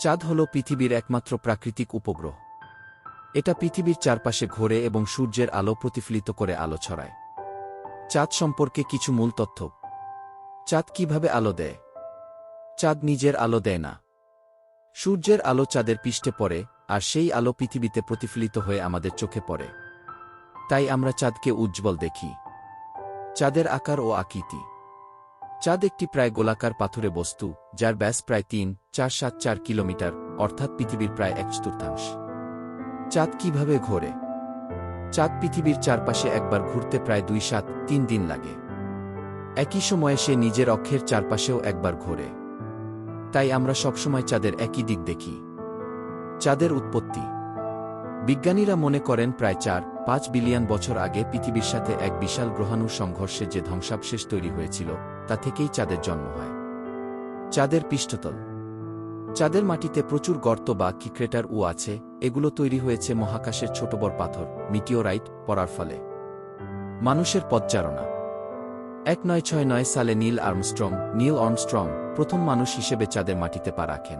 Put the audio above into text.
চাঁদ হল পৃথিবীর একমাত্র প্রাকৃতিক উপগ্রহ। এটা পৃথিবীর চারপাশে ঘোরে এবং সূর্যের আলো প্রতিফলিত করে আলো ছড়ায়। চাঁদ সম্পর্কে কিছু মূল তথ্য। চাঁদ কীভাবে আলো দেয়? চাঁদ নিজের আলো দেয় না। সূর্যের আলো চাঁদের পৃষ্ঠে পড়ে, আর সেই আলো পৃথিবীতে প্রতিফলিত হয়ে আমাদের চোখে পড়ে। তাই আমরা চাঁদকে উজ্জ্বল দেখি। চাঁদের আকার ও আকৃতি। চাঁদ একটি প্রায় গোলাকার পাথুরে বস্তু, যার ব্যাস প্রায় তিন, চার, সাত, চার কিলোমিটার, অর্থাৎ পৃথিবীর প্রায় এক চতুর্থাংশ। চাঁদ কীভাবে ঘোরে? চাঁদ পৃথিবীর চারপাশে একবার ঘুরতে প্রায় দুই, সাত, তিন দিন লাগে। একই সময়ে সে নিজের অক্ষের চারপাশেও একবার ঘোরে। তাই আমরা সবসময় চাঁদের একই দিক দেখি। চাঁদের উৎপত্তি। বিজ্ঞানীরা মনে করেন প্রায় চার, পাঁচ বিলিয়ন বছর আগে পৃথিবীর সাথে এক বিশাল গ্রহাণুর সংঘর্ষে যে ধ্বংসাবশেষ তৈরি হয়েছিল তা থেকেই চাঁদের জন্ম হয়। চাঁদের পৃষ্ঠতল। চাঁদের মাটিতে প্রচুর গর্ত বা কিক্রেটার উ আছে, এগুলো তৈরি হয়েছে মহাকাশের ছোট বড় পাথর, মিটিওরাইট, পড়ার ফলে। মানুষের পদচারণা। এক নয় ছয় নয় সালে নীল আর্মস্ট্রং নীল আর্মস্ট্রং প্রথম মানুষ হিসেবে চাঁদের মাটিতে পা রাখেন।